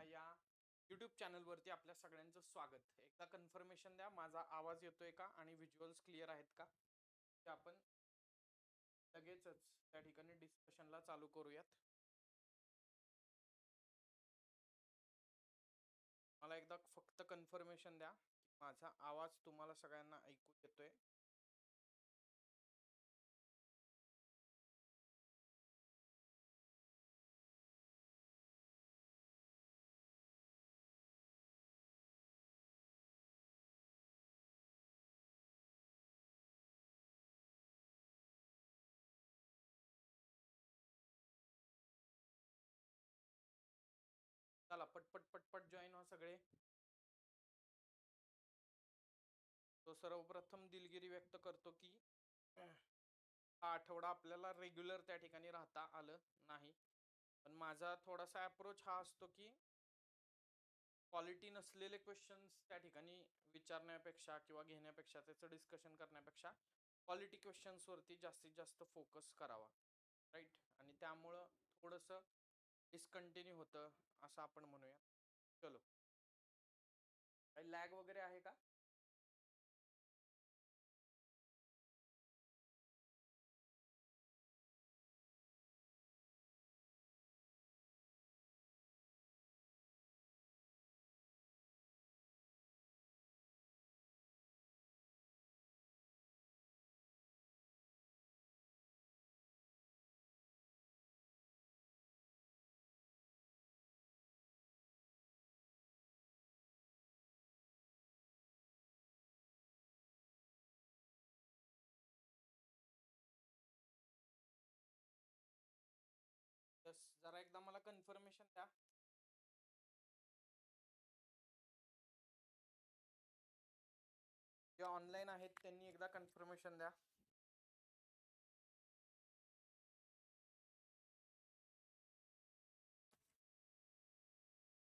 आपल्या या युट्यूब चॅनलवरती आपल्या सगळ्यांचं स्वागत. एकदा कन्फर्मेशन द्या माझा आवाज येतोय का आणि व्हिज्युअल्स क्लिअर आहेत का? ते आपण लगेचच त्या ठिकाणी डिस्कशनला चालू करूयात. मला एकदा फक्त कन्फर्मेशन द्या माझा आवाज तुम्हाला सगळ्यांना ऐकू येतोय. पटपट पटपट जॉईन व्हा सगळे. तो सर्वप्रथम दिलगिरी व्यक्त करतो की हा आठवडा आपल्याला रेग्युलर त्या ठिकाणी राहता आलं नाही. पण माझा थोडासा अप्रोच हा असतो की क्वालिटी नसलेले क्वेश्चन्स त्या ठिकाणी विचारण्यापेक्षा किंवा घेण्यापेक्षा त्याचं डिस्कशन करण्यापेक्षा क्वालिटी क्वेश्चन्सवरती जास्तीत जास्त फोकस करावा. राईट आणि त्यामुळं थोडंसं डिस्कंटिन्यू होतं असं आपण म्हणूया चलो. काही लॅग वगैरे आहे का? इन्फॉर्मेशन द्या. जे ऑनलाईन आहेत त्यांनी एकदा कन्फर्मेशन द्या.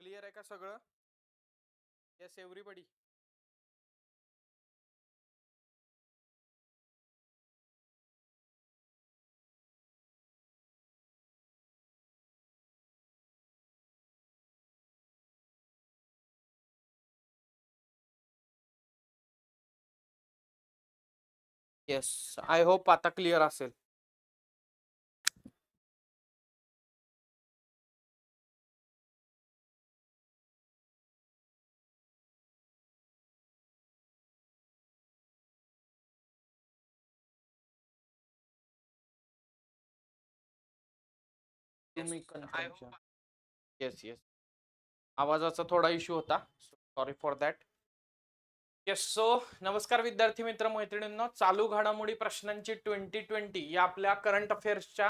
क्लिअर आहे का सगळं? Yes everybody yes I hope आता क्लिअर असेल. येस येस आवाजाचा थोडा इश्यू होता. Sorry for that yes so नमस्कार विद्यार्थी मित्र मैत्रिणींनो चालू घडामोडी प्रश्नांची ट्वेंटी ट्वेंटी या आपल्या करंट अफेअर्सच्या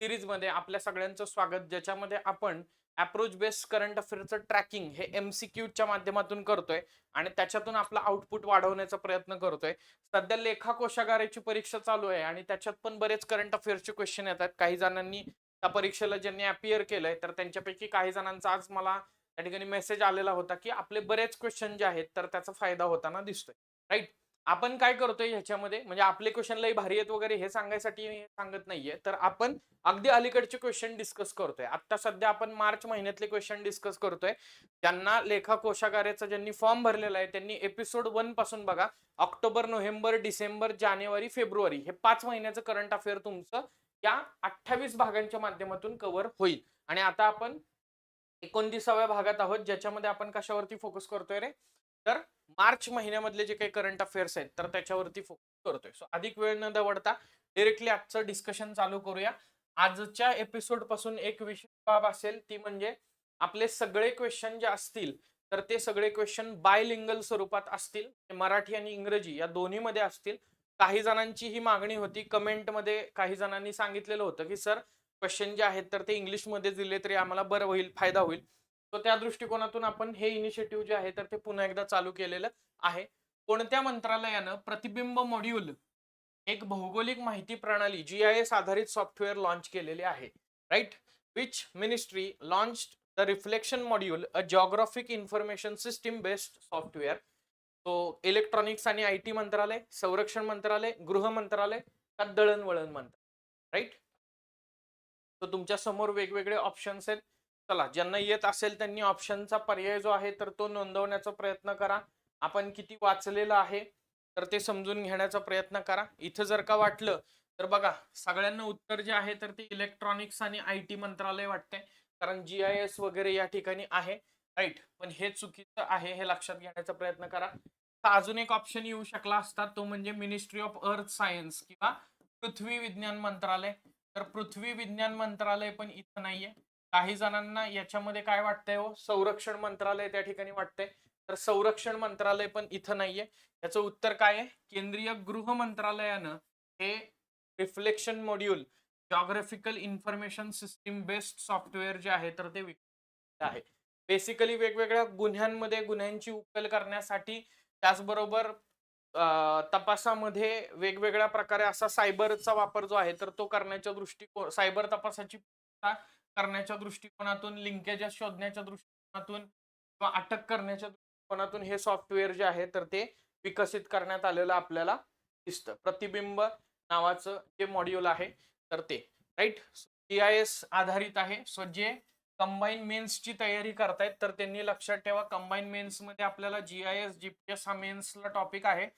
सिरीजमध्ये आपल्या सगळ्यांचं स्वागत ज्याच्यामध्ये आपण अप्रोच बेस्ड करंट अफेअरचं ट्रॅकिंग हे एम सी क्यूच्या माध्यमातून करतोय आणि त्याच्यातून आपला आउटपुट वाढवण्याचा प्रयत्न करतोय. सध्या लेखा कोशागाराची परीक्षा चालू आहे आणि त्याच्यात पण बरेच करंट अफेअर्सचे क्वेश्चन येतात. काही जणांनी त्या परीक्षेला ज्यांनी अपियर केलंय तर त्यांच्यापैकी काही जणांचा आज मला त्या ठिकाणी मेसेज आलेला होता की आपले बरेच क्वेश्चन जे आहेत तर त्याचा फायदा होताना दिसतोय. राईट आपण काय करतोय ह्याच्यामध्ये? म्हणजे आपले क्वेश्चन लई भारी आहेत वगैरे हे सांगायसाठी सांगत नाहीये. तर आपण अगदी अलीकडचे क्वेश्चन डिस्कस करतोय. आता सध्या आपण मार्च महिन्यातले क्वेश्चन डिस्कस करतोय. त्यांना लेखा कोशागाराचा ज्यांनी फॉर्म भरलेला आहे त्यांनी एपिसोड वनपासून बघा ऑक्टोबर नोव्हेंबर डिसेंबर जानेवारी फेब्रुवारी हे पाच महिन्याचं करंट अफेअर तुमचं या अठ्ठावीस भागांच्या माध्यमातून कव्हर होईल. आणि आता आपण एकोणतीसाव्या भागात आहोत ज्याच्यामध्ये आपण कशावरती फोकस करतोय रे? तर मार्च महिन्यामधले जे काही करंट अफेअर्स आहेत तर त्याच्यावरती फोकस करतोय. सो अधिक वेळ न दवडता डिरेक्टली आजचं डिस्कशन चालू करूया. आजच्या एपिसोडपासून एक विशेष बाब असेल ती म्हणजे आपले सगळे क्वेश्चन जे असतील तर ते सगळे क्वेश्चन बायलिंगल स्वरूपात असतील. मराठी आणि इंग्रजी या दोन्हीमध्ये असतील. काही जणांची ही मागणी होती कमेंटमध्ये काही जणांनी सांगितलेलं होतं की सर क्वेश्चन जे आहेत तर ते इंग्लिशमध्ये दिले तरी आम्हाला बरं होईल फायदा होईल. तर त्या दृष्टिकोनातून आपण हे इनिशिएटिव्ह जे आहे तर ते पुन्हा एकदा चालू केलेलं आहे. कोणत्या मंत्रालयानं प्रतिबिंब मॉड्यूल एक भौगोलिक माहिती प्रणाली जी आय एस आधारित सॉफ्टवेअर लॉन्च केलेले आहे. Right which ministry launch the reflection module a geographic information system based software तो इलेक्ट्रॉनिक्स आणि आय टी मंत्रालय संरक्षण मंत्रालय गृह मंत्रालय का दळणवळण मंत्रालय? राईट तर तुमच्यासमोर वेगवेगळे ऑप्शन्स आहेत. चला ज्यांना येत असेल त्यांनी ऑप्शनचा पर्याय जो आहे तर तो नोंदवण्याचा प्रयत्न करा. आपण किती वाचलेलं आहे तर ते समजून घेण्याचा प्रयत्न करा. इथं जर का वाटलं तर बघा सगळ्यांना उत्तर जे आहे तर ते इलेक्ट्रॉनिक्स आणि आय टी मंत्रालय वाटतंय. कारण जी आय एस वगैरे या ठिकाणी आहे. राईट पण हे चुकीचं आहे हे लक्षात घेण्याचा प्रयत्न करा. तर अजून एक ऑप्शन येऊ शकला असता तो म्हणजे मिनिस्ट्री ऑफ अर्थ सायन्स किंवा पृथ्वी विज्ञान मंत्रालय. तर पृथ्वी विज्ञान मंत्रालय पण इथं नाहीये. काही जणांना याच्यामध्ये काय वाटतंय हो? संरक्षण मंत्रालय त्या ठिकाणी वाटतंय. तर संरक्षण मंत्रालय पण इथं नाहीये. याचं उत्तर काय आहे? केंद्रीय गृह मंत्रालयानं हे reflection module geographical information system based software जे आहे तर ते आहे. बेसिकली वेगवेगळ्या गुन्ह्यांमध्ये गुन्ह्यांची उकल करण्यासाठी त्याचबरोबर तपासामध्ये वेगवेगळ्या प्रकारे असा सायबरचा वापर जो आहे तर तो करण्याच्या दृष्टिकोन सायबर तपासाची करण्याच्या दृष्टिकोनातून लिंकेजेस शोधण्याच्या दृष्टिकोनातून किंवा अटक करण्याच्या दृष्टिकोनातून हे सॉफ्टवेअर जे आहे तर ते विकसित करण्यात आलेलं आपल्याला दिसतं. प्रतिबिंब नावाचं जे मॉड्यूल आहे तर ते. राईट टी आय एस आधारित आहे. सो जे कंबाईन मेन्सची तयारी करतायत तर त्यांनी लक्षात ठेवा कंबाईन मेन्समध्ये आपल्याला G I S G P S हा मेन्सला टॉपिक आहे.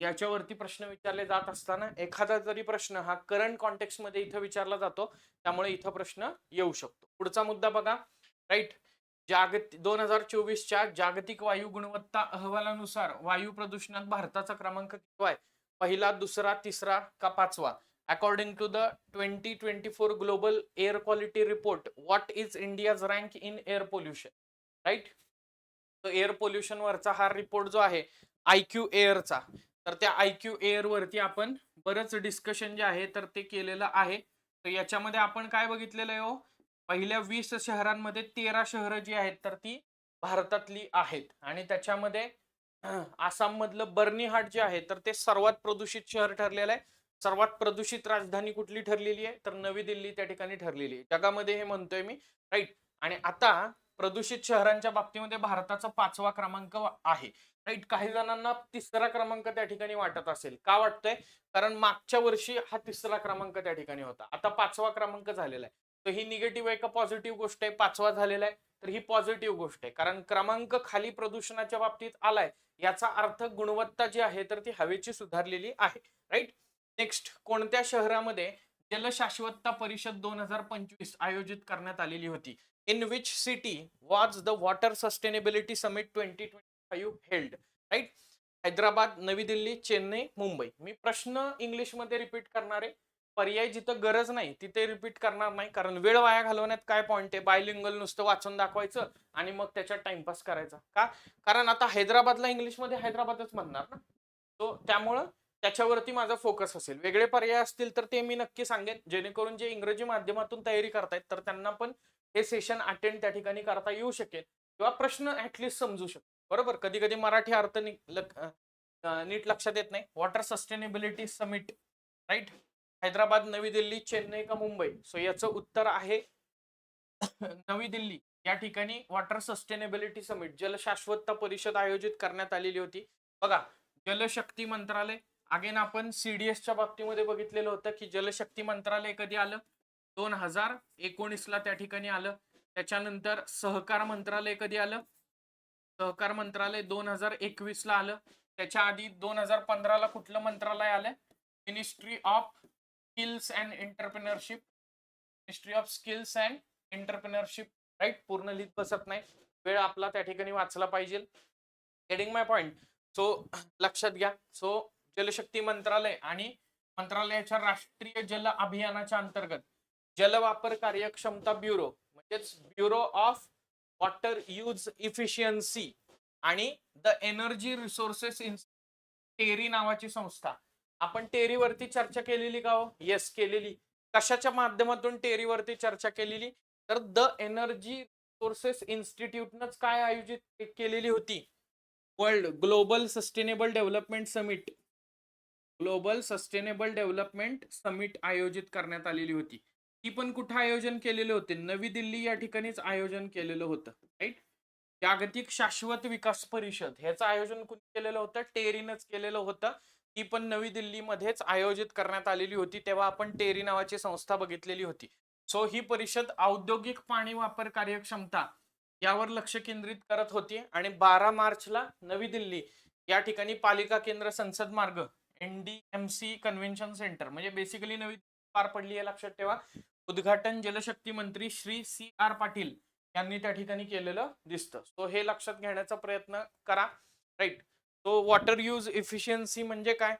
याच्यावरती प्रश्न विचारले जात असताना एखादा जरी प्रश्न हा करंट कॉन्टेक्स्टमध्ये इथं विचारला जातो त्यामुळे इथं प्रश्न येऊ शकतो. पुढचा मुद्दा बघा. राईट जागत दोन हजार चोवीसच्या जागतिक वायू गुणवत्ता अहवालानुसार वायू प्रदूषणात भारताचा क्रमांक किती आहे? पहिला दुसरा तिसरा का पाचवा? According to the twenty twenty four global air quality report what is India's rank in air pollution right तो एअर पोल्युशन वरचा हा रिपोर्ट जो आहे आयक्यू एअरचा तर त्या आयक्यू एअर वरती आपण बरंच डिस्कशन जे आहे तर ते केलेलं आहे. तर याच्यामध्ये आपण काय बघितलेलं आहे हो? पहिल्या वीस शहरांमध्ये तेरा शहरं जी आहेत तर ती भारतातली आहेत. आणि त्याच्यामध्ये आसाममधलं बर्नीहाट जे आहे तर ते सर्वात प्रदूषित शहर ठरलेलं आहे. सर्वात प्रदूषित राजधानी कुठली ठरलेली आहे? तर नवी दिल्ली त्या ठिकाणी ठरलेली आहे. जगामध्ये हे म्हणतोय मी राईट आणि आता प्रदूषित शहरांच्या बाबतीमध्ये भारताचा पाचवा क्रमांक आहे. राईट काही जणांना तिसरा क्रमांक त्या ठिकाणी वाटत असेल. का वाटतंय? कारण मागच्या वर्षी हा तिसरा क्रमांक त्या ठिकाणी होता. आता पाचवा क्रमांक झालेला आहे. तर ही निगेटिव्ह आहे का पॉझिटिव्ह गोष्ट आहे? पाचवा झालेला आहे. तर ही पॉझिटिव्ह गोष्ट आहे. कारण क्रमांक खाली प्रदूषणाच्या बाबतीत आलाय. याचा अर्थ गुणवत्ता जी आहे तर ती हवेची सुधारलेली आहे. राईट नेक्स्ट कोणत्या शहरामध्ये जलशाश्वतता परिषद दोन हजार पंचवीस आयोजित करण्यात आलेली होती? In which city was the water sustainability summit twenty twenty five held right Hyderabad Navi Delhi Chennai Mumbai. मी प्रश्न इंग्लिशमध्ये रिपीट करणार आहे. पर्याय जिथं गरज नाही तिथे रिपीट करणार नाही. कारण वेळ वाया घालवण्यात काय पॉईंट आहे? बायलिंगल नुसतं वाचून दाखवायचं आणि मग त्याच्यात टाइमपास करायचा. का? कारण आता हैदराबादला इंग्लिशमध्ये हैदराबादच म्हणणार ना. तो त्यामुळं त्याच्यावरती माझा फोकस असेल. वेगळे पर्याय असतील तर ते मी नक्की सांगेन. जेणेकरून जे इंग्रजी माध्यमातून तयारी करतायत तर त्यांना पण हे सेशन अटेंड त्या ठिकाणी करता येऊ शकेल किंवा प्रश्न ऍटलिस्ट समजू शकेल. बरोबर? कधी कधी मराठी अर्थ नीट लक्षात येत नाही. Water sustainability summit right Hyderabad Navi Delhi Chennai का मुंबई? सो याचं उत्तर आहे नवी दिल्ली. या ठिकाणी वॉटर सस्टेनेबिलिटी समिट जलशाश्वतता परिषद आयोजित करण्यात आलेली होती. बघा जलशक्ती मंत्रालय अगेन आपण सीडीएसच्या बाबतीमध्ये बघितलेलं होतं की जलशक्ती मंत्रालय कधी आलं? दोन हजार एकोणीसला त्या ठिकाणी आलं. त्याच्यानंतर सहकार मंत्रालय कधी आलं? सहकार मंत्रालय दोन हजार एकवीसला आलं. त्याच्या आधी दोन हजार पंधराला कुठलं मंत्रालय आलं? Ministry of skills and entrepreneurship ministry of skills and entrepreneurship right पूर्ण लिहित बसत नाही. वेळ आपला त्या ठिकाणी वाचला पाहिजे. हेडिंग माय पॉइंट सो लक्षात घ्या. सो जलशक्ती मंत्रालय आणि मंत्रालयाच्या राष्ट्रीय जल अभियानाच्या अंतर्गत जलवापर कार्यक्षमता ब्युरो म्हणजेच bureau of water use efficiency आणि the energy resources in TERI नावाची संस्था. आपण टेरीवरती चर्चा केलेली का हो? येस केलेली. कशाच्या माध्यमातून टेरीवरती चर्चा केलेली? तर द एनर्जी रिसोर्सेस इन्स्टिट्यूटनच काय आयोजित केलेली होती? World global sustainable development summit. Global sustainable development summit आयोजित करण्यात आलेली होती. ती पण कुठं आयोजन केलेले होते? नवी दिल्ली या ठिकाणीच आयोजन केलेलं होतं राईट जागतिक शाश्वत विकास परिषद ह्याचं आयोजन कुणी केलेलं होतं? टेरीनच केलेलं होतं. ती पण नवी दिल्लीमध्येच आयोजित करण्यात आलेली होती तेव्हा आपण टेरी नावाची संस्था बघितलेली होती. सो ही परिषद औद्योगिक पाणी वापर कार्यक्षमता यावर लक्ष केंद्रित करत होती आणि बारा मार्चला नवी दिल्ली या ठिकाणी पालिका केंद्र संसद मार्ग एनडीएमसी कन्व्हेन्शन सेंटर. म्हणजे बेसिकली नवी पार पडली आहे लक्षात ठेवा. उद्घाटन जलशक्ती मंत्री श्री सी आर पाटील यांनी त्या ठिकाणी केलेलं दिसतं. सो हे लक्षात घेण्याचा प्रयत्न करा. Right so water use efficiency म्हणजे काय?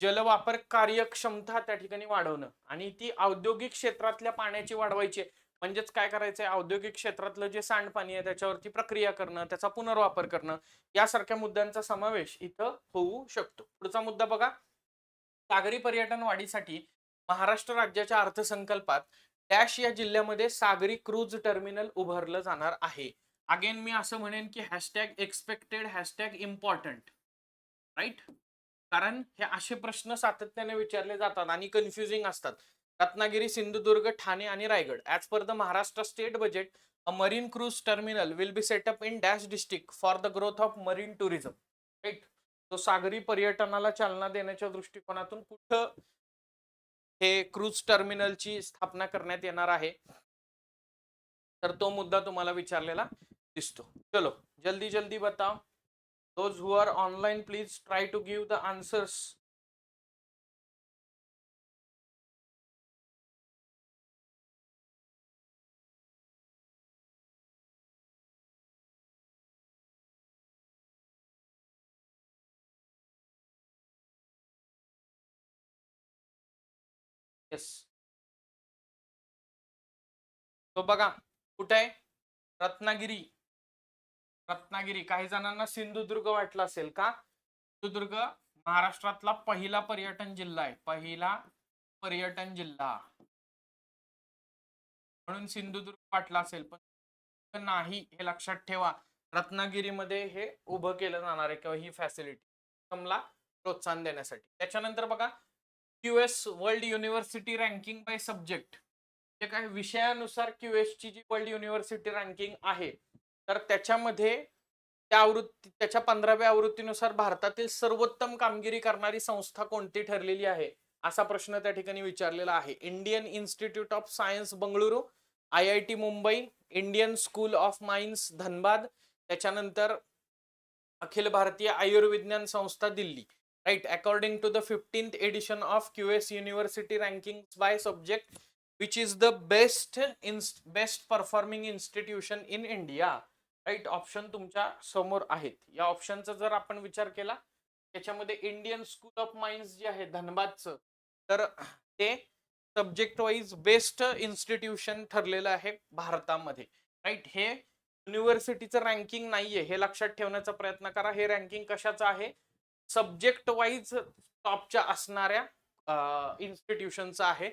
जलवापर कार्यक्षमता त्या ठिकाणी वाढवणं. आणि ती औद्योगिक क्षेत्रातल्या पाण्याची वाढवायची आहे. म्हणजेच काय करायचंय? औद्योगिक क्षेत्रातलं जे सांडपाणी आहे त्याच्यावरती प्रक्रिया करणं त्याचा पुनर्वापर करणं यासारख्या मुद्द्यांचा समावेश इथं होऊ शकतो. पुढचा मुद्दा बघा. सागरी पर्यटन वाढीसाठी महाराष्ट्र राज्याच्या अर्थसंकल्पात डॅश या जिल्ह्यामध्ये सागरी क्रूज टर्मिनल उभारलं जाणार आहे. अगेन मी असं म्हणेन की hashtag expected hashtag important right कारण हे असे प्रश्न सातत्याने विचारले जातात आणि कन्फ्युजिंग असतात. रत्नागिरी सिंधुदुर्ग ठाणे आणि Raigad. As per the Maharashtra state budget a marine cruise terminal will be set up in dash district for the growth of marine tourism right तो सागरी पर्यटनाला चालना देण्याच्या दृष्टिकोनातून कुठं हे क्रूज टर्मिनलची स्थापना करण्यात येणार आहे? तर तो मुद्दा तुम्हाला विचारलेला दिसतो. चलो जल्दी जल्दी बताओ. Those who are online please try to give the answers yes तो बघा कुठे आहे? रत्नागिरी. रत्नागिरी. काही जणांना सिंधुदुर्ग वाटलं असेल का? सिंधुदुर्ग महाराष्ट्रातला पहिला पर्यटन जिल्हा आहे. पहिला पर्यटन जिल्हा. म्हणून सिंधुदुर्ग वाटला असेल पण नाही हे लक्षात ठेवा. रत्नागिरीमध्ये हे उभं केलं जाणार आहे किंवा ही फॅसिलिटी समला प्रोत्साहन देण्यासाठी. त्याच्यानंतर बघा QS world university ranking by subject. जे काय विषयानुसार क्यूएस ची जी वर्ल्ड युनिव्हर्सिटी रँकिंग आहे तर त्याच्यामध्ये त्या आवृत्ती त्याच्या पंधराव्या आवृत्तीनुसार भारतातील सर्वोत्तम कामगिरी करणारी संस्था कोणती ठरलेली आहे? असा प्रश्न त्या ठिकाणी विचारलेला आहे. Indian institute of science Bengaluru I I T Mumbai Indian school of mines Dhanbad त्याच्यानंतर अखिल भारतीय आयुर्विज्ञान संस्था Delhi. Right according to the fifteenth edition of Q S university ranking by subject which is the best in best performing institution in India right option तुमच्यासमोर आहेत. या ऑप्शनचा जर आपण विचार केला त्याच्यामध्ये इंडियन स्कूल ऑफ माइन्स जे आहे धनबादचं तर ते सब्जेक्ट वाईज बेस्ट इन्स्टिट्यूशन ठरलेलं आहे भारतामध्ये. राईट हे युनिव्हर्सिटीचं रँकिंग नाहीये हे लक्षात ठेवण्याचा प्रयत्न करा. हे रँकिंग कशाचं आहे? सब्जेक्ट वाईज टॉपच्या असणाऱ्या इन्स्टिट्यूशनचा आहे.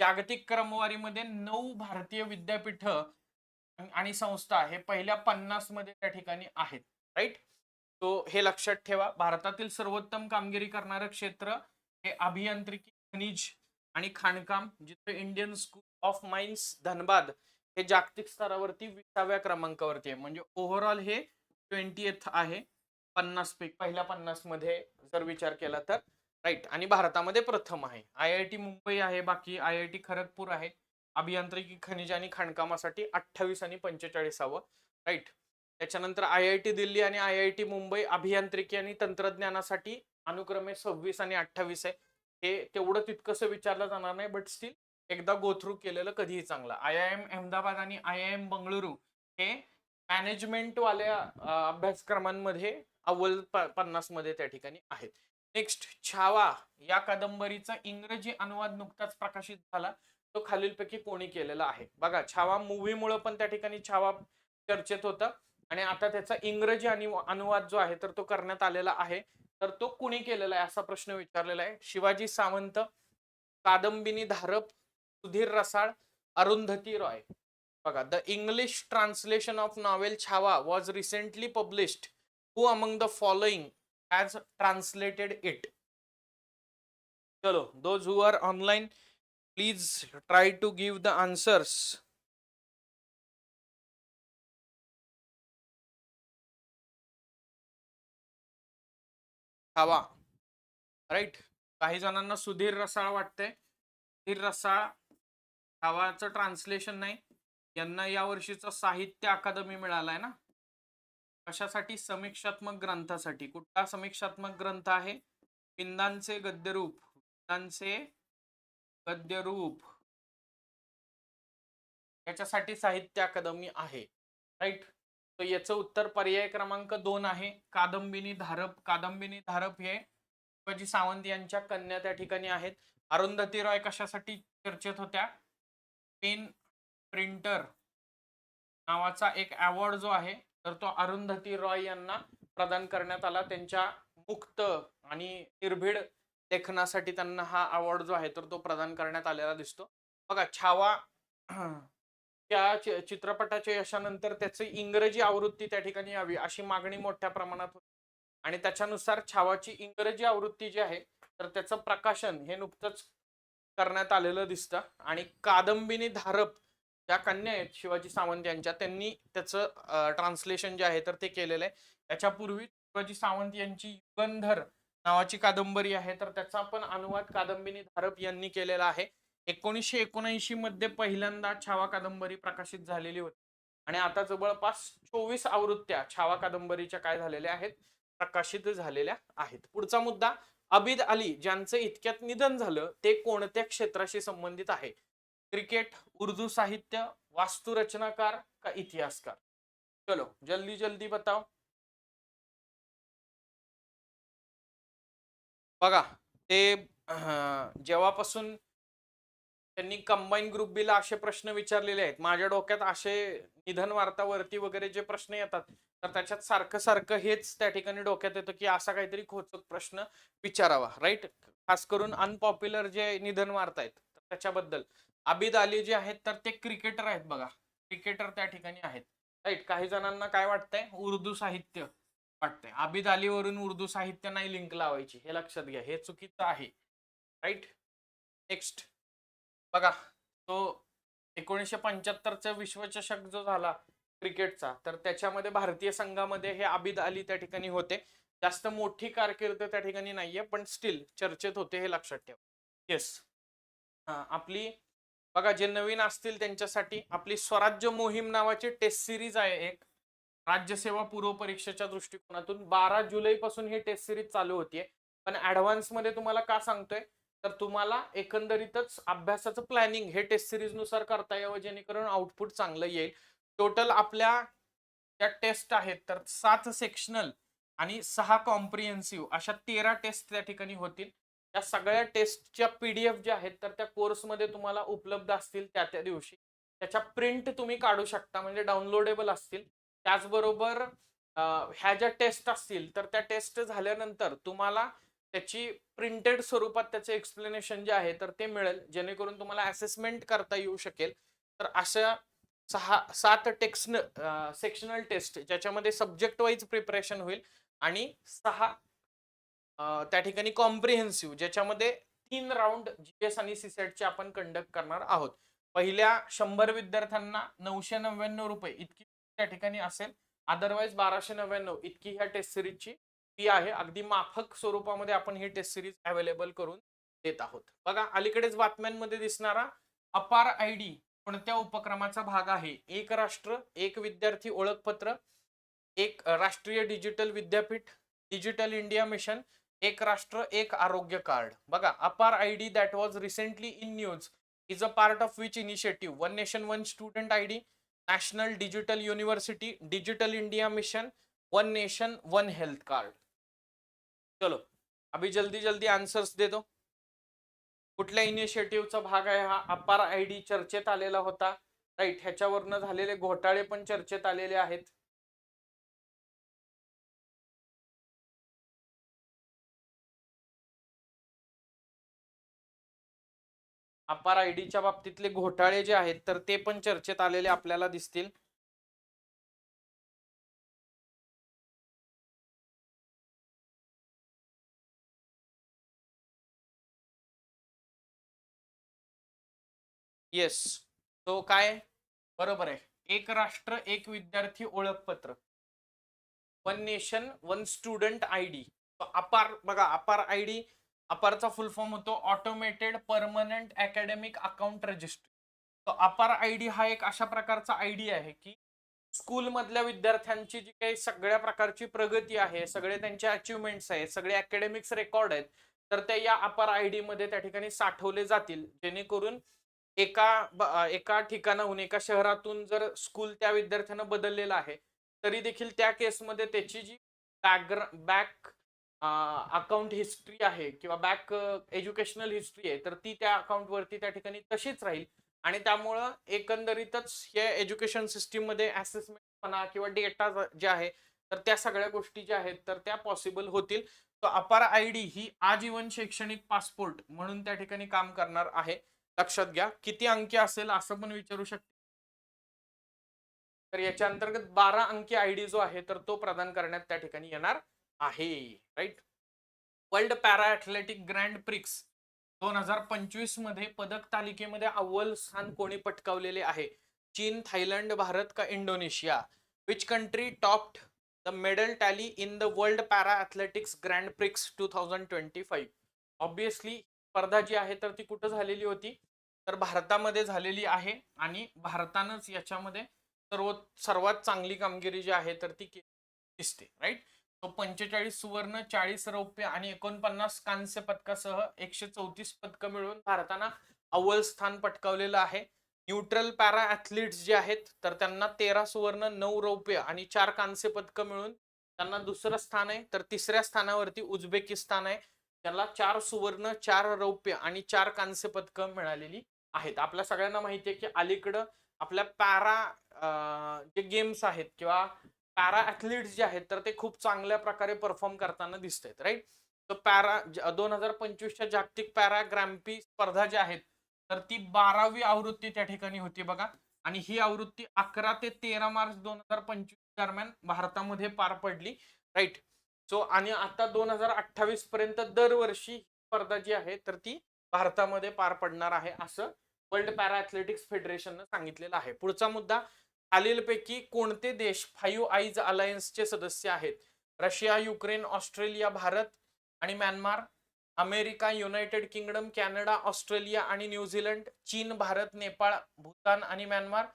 जागतिक क्रमवारीमध्ये नऊ भारतीय विद्यापीठ आणि संस्था हे पहिल्या पन्नासमध्ये त्या ठिकाणी आहेत. राईट तो हे लक्षात ठेवा. भारतातील सर्वोत्तम कामगिरी करणारं क्षेत्र हे अभियांत्रिकी खनिज आणि खाणकाम जिथे Indian school of mines Dhanbad हे जागतिक स्तरावरती विसाव्या क्रमांकावरती आहे. म्हणजे ओव्हरऑल हे ट्वेंटी आहे. पन्नास पैकी पहिल्या पन्नासमध्ये जर विचार केला तर. राईट आणि भारतामध्ये प्रथम आहे. आय आय टी मुंबई आहे बाकी आय आय टी खरगपूर आहे. अभियांत्रिकी खनिज आणि खाणकामासाठी अठ्ठावीस आणि पंचेचाळीसावं. राईट त्याच्यानंतर आय आय टी दिल्ली आणि आय आय टी मुंबई अभियांत्रिकी आणि तंत्रज्ञानासाठी अनुक्रमे सव्वीस आणि अठ्ठावीस आहे. हे तेवढं तितकंसं विचारलं जाणार नाही बट स्टील एकदा गोथ्रू केलेलं कधीही चांगलं. आय आय एम अहमदाबाद आणि आय आय एम बंगळुरू हे मॅनेजमेंटवाल्या अभ्यासक्रमांमध्ये अव्वल पन्नासमध्ये त्या ठिकाणी आहेत. नेक्स्ट छावा. या कादंबरीचा इंग्रजी अनुवाद नुकताच प्रकाशित झाला. तो खालीलपैकी कोणी केलेला आहे. बघा छावा मुव्हीमुळं पण त्या ठिकाणी छावा चर्चेत होता. आणि आता त्याचा इंग्रजी आणि अनुवाद जो आहे तर तो करण्यात आलेला आहे. तर तो कुणी केलेला आहे असा प्रश्न विचारलेला आहे. शिवाजी सावंत कादंबिनी धारप सुधीर रसाळ अरुंधती रॉय. बघा the English translation of novel Chhava was recently published who among the following has translated it चलो those who are online please try to give the answers हवा राईट काही जणांना सुधीर रसाळ वाटते सुधीर रसाळ हवाचं ट्रान्सलेशन नाही. यांना या वर्षीचं साहित्य अकादमी मिळालाय ना? कशासाठी? समीक्षात्मक ग्रंथासाठी. कुठला समीक्षात्मक ग्रंथ आहे? विंदांचे गद्यरूप. विंदांचे गद्यरूप. याच्यासाठी साहित्य अकादमी आहे. राईट? तर याचं उत्तर पर्याय क्रमांक दोन आहे. कादंबिनी धारप. कादंबिनी धारप हे शिवाजी सावंत यांच्या कन्या त्या ठिकाणी आहेत. अरुंधती रॉय कशासाठी चर्चेत होत्या? पेन प्रिंटर नावाचा एक अवॉर्ड जो आहे तर तो अरुंधती रॉय यांना प्रदान करण्यात आला. त्यांच्या मुक्त आणि निर्भीड लेखनासाठी त्यांना हा अवॉर्ड जो आहे तर तो प्रदान करण्यात आलेला दिसतो. बघा छावा त्या चित्रपटाच्या यशानंतर त्याची इंग्रजी आवृत्ती त्या ठिकाणी यावी अशी मागणी मोठ्या प्रमाणात होती. आणि त्याच्यानुसार छावाची इंग्रजी आवृत्ती जी आहे तर त्याचं प्रकाशन हे नुकतंच करण्यात आलेलं दिसतं. आणि कादंबिनी धारप ज्या कन्या आहेत शिवाजी सावंत यांच्या त्यांनी त्याचं ट्रान्सलेशन जे आहे तर ते केलेलं आहे. त्याच्यापूर्वी शिवाजी सावंत यांची युगंधर नावाची कादंबरी आहे तर त्याचा पण अनुवाद कादंबिनी धारप यांनी केलेला आहे. एकोणीसशे एकोणऐंशी मध्ये पहिल्यांदा छावा कादंबरी प्रकाशित झालेली होती. आणि आता जवळपास चोवीस आवृत्त्या छावा कादंबरीच्या काय झालेल्या आहेत प्रकाशित झालेल्या आहेत. पुढचा मुद्दा अबिद अली ज्यांचं इतक्यात निधन झालं ते कोणत्या क्षेत्राशी संबंधित आहे? क्रिकेट उर्दू साहित्य वास्तुरचनाकार का इतिहासकार? चलो जल्दी जल्दी बताओ। बघा ते जेव्हापासून त्यांनी कंबाईन ग्रुप बीला असे प्रश्न विचारलेले आहेत माझ्या डोक्यात असे निधन वार्तावरती वगैरे जे प्रश्न येतात तर त्याच्यात सारखं सारखं हेच त्या ठिकाणी डोक्यात येतं की असा काहीतरी खोचक प्रश्न विचारावा राईट खास करून अनपॉप्युलर जे निधन वार्ता आहेत त्याच्याबद्दल. आबिद अली जे आहेत तर ते क्रिकेटर आहेत बघा. क्रिकेटर त्या ठिकाणी आहेत. राईट काही जणांना काय वाटतंय? उर्दू साहित्य वाटतंय. आबिद अलीवरून उर्दू साहित्य नाही लिंक लावायची. हे लक्षात घ्या. हे चुकीचं आहे. राईट नेक्स्ट बघा. तो एकोणीसशे पंच्याहत्तरचा विश्वचषक जो झाला क्रिकेटचा तर त्याच्यामध्ये भारतीय संघामध्ये हे आबिद अली त्या ठिकाणी होते. जास्त मोठी कारकीर्द त्या ठिकाणी नाहीये पण स्टील चर्चेत होते हे लक्षात ठेवा. येस आपली बघा जे नवीन असतील त्यांच्यासाठी आपली स्वराज्य मोहीम नावाची टेस्ट सिरीज आहे एक. राज्यसेवा पूर्व परीक्षेच्या दृष्टिकोनातून बारा जुलै पासून ही टेस्ट सिरीज चालू होतीये. पण ऍडव्हान्समध्ये तुम्हाला का सांगतोय? तर तुम्हाला एकंदरीतच अभ्यासाचं प्लॅनिंग हे टेस्ट सिरीजनुसार करता यावं जेणेकरून आउटपुट चांगलं येईल. टोटल आपल्या ज्या टेस्ट आहेत तर सात सेक्शनल आणि सहा कॉम्प्रिहेन्सिव्ह अशा तेरा टेस्ट त्या ठिकाणी होतील. या सगळ्या टेस्टच्या पीडीएफ ज्या आहेत तर त्या कोर्समध्ये तुम्हाला उपलब्ध असतील त्या त्या दिवशी. त्याच्या प्रिंट तुम्ही काढू शकता म्हणजे डाउनलोडेबल असतील. त्याचबरोबर ह्या ज्या टेस्ट असतील तर त्या टेस्ट झाल्यानंतर तुम्हाला त्याची प्रिंटेड स्वरूपात त्याचे एक्सप्लेनेशन जे आहे तर ते मिळेल. जेणेकरून तुम्हाला असेसमेंट करता येऊ शकेल. तर अशा सहा सात टेक्सन सेक्शनल टेस्ट ज्याच्यामध्ये सब्जेक्ट वाईज प्रिपरेशन होईल आणि सहा त्या ठिकाणी कॉम्प्रिहेन्सिव्ह ज्याच्यामध्ये तीन राऊंड जीएस आणि सीसेटचे आपण कंडक्ट करणार आहोत. पहिल्या शंभर विद्यार्थ्यांना नऊशे नव्याण्णव रुपये इतकी त्या ठिकाणी असेल. अदरवाईज बाराशे नव्याण्णव इतकी ह्या टेस्ट सिरीजची फी आहे. अगदी माफक स्वरूपामध्ये आपण ही टेस्ट सिरीज अवेलेबल करून देत आहोत. बघा अलीकडेच बातम्यांमध्ये दिसणारा अपार आय डी कोणत्या उपक्रमाचा भाग आहे? एक राष्ट्र एक विद्यार्थी ओळखपत्र एक राष्ट्रीय डिजिटल विद्यापीठ डिजिटल इंडिया मिशन एक राष्ट्र एक आरोग्य कार्ड. बघा APAAR I D that was recently in news is a part of which initiative one nation one student I D national digital university digital India mission one nation one health card चलो अभी जल्दी जल्दी answers देतो कुठल्या इनिशिएटिव्हचा भाग आहे हा? अपार आय डी चर्चेत आलेला होता. राईट ह्याच्यावरनं झालेले घोटाळे पण चर्चेत आलेले आहेत. अपार आय डीच्या बाबतीतले घोटाळे जे आहेत तर ते पण चर्चेत आलेले आपल्याला दिसतील. येस तो काय? बरोबर आहे. एक राष्ट्र एक विद्यार्थी ओळखपत्र. One nation one student I D APAAR बघा अपार आय डी अपारचा फुल फॉर्म होतो automated permanent academic account registry तर अपार आय डी हा एक अशा प्रकारचा आय डी आहे की स्कूल मधल्या विद्यार्थ्यांची जी काही सगळ्या प्रकारची प्रगती आहे सगळे त्यांचे अचिव्हमेंट्स आहेत सगळे अकॅडमिक्स रेकॉर्ड आहेत तर ते या अपार आय डी मध्ये त्या ठिकाणी साठवले जातील. जेणेकरून एका एका ठिकाणाहून एका शहरातून जर स्कूल त्या विद्यार्थ्यानं बदललेलं आहे तरी देखील त्या केसमध्ये त्याची जी बॅकग्रा बॅक अकाउंट हिस्ट्री आहे किंवा बॅक एज्युकेशनल हिस्ट्री आहे तर ती त्या अकाउंट वरती त्या ठिकाणी तशीच राहील. आणि त्यामुळं एकंदरीतच हे एज्युकेशन सिस्टीममध्ये असेसमेंट म्हणा किंवा डेटा जे आहे तर त्या सगळ्या गोष्टी ज्या आहेत तर त्या पॉसिबल होतील. तर अपार आय डी ही आजीवन शैक्षणिक पासपोर्ट म्हणून त्या ठिकाणी काम करणार आहे. लक्षात घ्या किती अंकी असेल असं पण विचारू शकते तर याच्या अंतर्गत बारा अंकी आयडी जो आहे तर तो प्रदान करण्यात त्या ठिकाणी येणार. आहे right world para athletic grand prix दोन हजार पंचवीसमध्ये पदक तालिकेमध्ये अव्वल स्थान कोणी पटकावलेले आहे? चीन थायलंड भारत का Indonesia? Which country topped the medal tally in the world para athletics grand prix two thousand twenty five obviously स्पर्धा जी आहे तर ती कुठं झालेली होती? तर भारतामध्ये झालेली आहे आणि भारतानंच याच्यामध्ये सर्व सर्वात चांगली कामगिरी जी आहे तर ती दिसते राईट तो पंचेचाळीस सुवर्ण चाळीस रौप्य आणि एकोणपन्नास कांस्य पदकासह एकशे चौतीस पदकं मिळवून भारतानं अव्वल स्थान पटकावलेलं आहे. न्यूट्रल पॅरा ॲथलीट्स जे आहेत तर त्यांना तेरा सुवर्ण नऊ रौप्य आणि चार कांस्य पदकं मिळून त्यांना दुसरं स्थान आहे. तर तिसऱ्या स्थानावरती उझबेकिस्तान आहे. त्याला चार सुवर्ण चार रौप्य आणि चार कांस्य पदकं मिळालेली आहेत. आपल्या सगळ्यांना माहिती आहे की अलीकडं आपल्या पॅरा जे गेम्स आहेत किंवा पॅरा ॲथलीट्स जे आहेत तर ते खूप चांगल्या प्रकारे परफॉर्म करताना दिसत आहेत राईट? तर पॅरा दोन हजार पंचवीसच्या जागतिक पॅरा ग्रॅम्पी स्पर्धा ज्या आहेत तर ती बारावी आवृत्ती त्या ठिकाणी होती बघा. आणि ही आवृत्ती अकरा ते तेरा मार्च दोन हजार पंचवीस दरम्यान भारतामध्ये पार पडली राईट? सो आणि आता दोन हजार अठ्ठावीस पर्यंत दरवर्षी स्पर्धा जी आहे तर ती भारतामध्ये पार पडणार आहे असं वर्ल्ड पॅरा ॲथलेटिक्स फेडरेशननं सांगितलेलं आहे. पुढचा मुद्दा खालीलपैकी कोणते देश फाईव्ह आईज अलायन्सचे सदस्य आहेत? रशिया युक्रेन ऑस्ट्रेलिया भारत आणि Myanmar. America United Kingdom Canada Australia आणि न्यूझीलंड चीन भारत नेपाळ भूतान आणि Myanmar.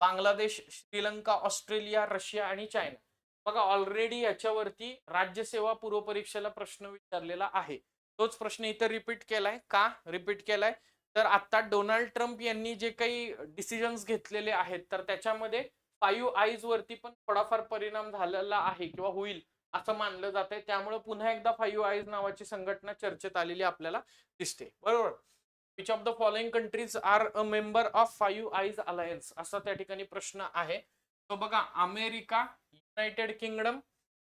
Bangladesh Sri Lanka Australia Russia आणि चायना. बघा ऑलरेडी याच्यावरती राज्यसेवा पूर्व परीक्षेला प्रश्न विचारलेला आहे. तोच प्रश्न इथं रिपीट केलाय. का? रिपीट केलाय. तर आता डोनाल्ड ट्रम्प यांनी जे काही डिसिजन्स घेतलेले आहेत तर त्याच्यामध्ये फाईव्ह आईज वरती पण थोडाफार परिणाम झालेला आहे किंवा होईल असं मानलं जात आहे. त्यामुळे पुन्हा एकदा फाईव्ह आईज नावाची संघटना चर्चेत आलेली आपल्याला दिसते. बरोबर? Which of the following countries are a member of five eyes alliance असा त्या ठिकाणी प्रश्न आहे. तो बघा America United Kingdom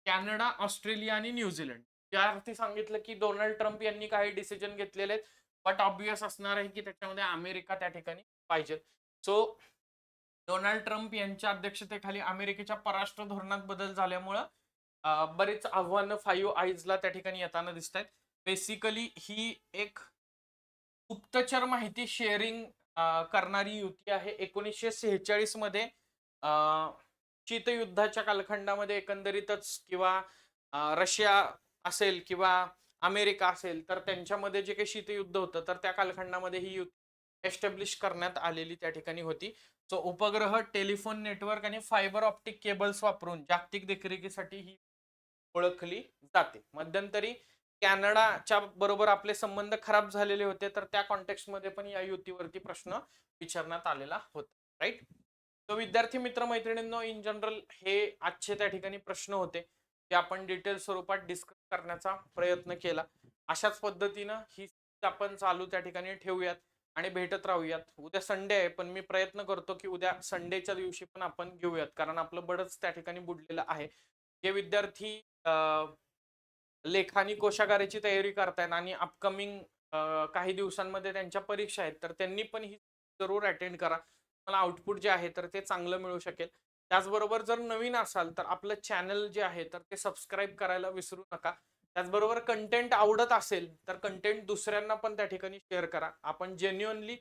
Canada Australia आणि न्यूझीलंड. यावरती सांगितलं की डोनाल्ड ट्रम्प यांनी काही डिसिजन घेतलेले आहेत बट ऑब्विस असणार आहे की त्याच्यामध्ये अमेरिका त्या ठिकाणी पाहिजे. सो डोनाल्ड ट्रम्प यांच्या अध्यक्षतेखाली अमेरिकेच्या परराष्ट्र धोरणात बदल झाल्यामुळं बरेच आव्हानं फाईव्ह आईजला त्या ठिकाणी येताना दिसत आहेत बेसिकली ही एक गुप्तचर माहिती शेअरिंग करणारी युती आहे. एकोणीसशे सेहेचाळीसमध्ये शीतयुद्धाच्या कालखंडामध्ये एकंदरीतच किंवा रशिया असेल किंवा अमेरिका असेल तर त्यांच्यामध्ये जे काही शीतयुद्ध होतं तर त्या कालखंडामध्ये ही युद्ध एस्टॅब्लिश करण्यात आलेली त्या ठिकाणी होती. सो उपग्रह टेलिफोन नेटवर्क आणि फायबर ऑप्टिक केबल्स वापरून जागतिक देखरेखीसाठी ही ओळखली जाते. मध्यंतरी कॅनडाच्या बरोबर आपले संबंध खराब झालेले होते तर त्या कॉन्टेक्स्टमध्ये पण या युतीवरती प्रश्न विचारण्यात आलेला होता. राईट तो विद्यार्थी मित्र मैत्रिणींनो इन जनरल हे आजचे त्या ठिकाणी प्रश्न होते. ते आपण डिटेल स्वरूपात डिस्कस करण्याचा प्रयत्न केला. अशाच पद्धतीनं ही आपण चालू त्या ठिकाणी ठेवूयात आणि भेटत राहूयात. उद्या संडे आहे पण मी प्रयत्न करतो की उद्या संडेच्या दिवशी पण आपण घेऊयात कारण आपलं बरंच त्या ठिकाणी बुडलेलं आहे. जे विद्यार्थी लेखानी कोशागाराची तयारी करतायत आणि अपकमिंग काही दिवसांमध्ये त्यांच्या परीक्षा आहेत तर त्यांनी पण ही जरूर अटेंड करा. मला आउटपुट जे आहे तर ते चांगलं मिळू शकेल. त्याचबरोबर जर नवीन असाल तर आपलं चॅनल जे आहे तर ते सबस्क्राईब करायला विसरू नका. त्याचबरोबर कंटेंट आवडत असेल तर कंटेंट दुसऱ्यांना पण त्या ठिकाणी शेअर करा. आपण जेन्युअनली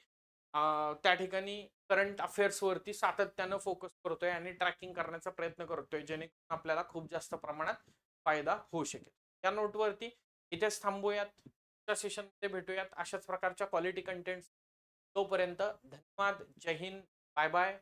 त्या ठिकाणी करंट अफेअर्सवरती सातत्यानं फोकस करतोय आणि ट्रॅकिंग करण्याचा प्रयत्न करतोय जेणेकरून आपल्याला खूप जास्त प्रमाणात फायदा होऊ शकेल. त्या नोटवरती इथेच थांबूयात. सेशनमध्ये भेटूयात. अशाच प्रकारच्या क्वालिटी कंटेंट तोपर्यंत धन्यवाद. जय हिंद. Bye bye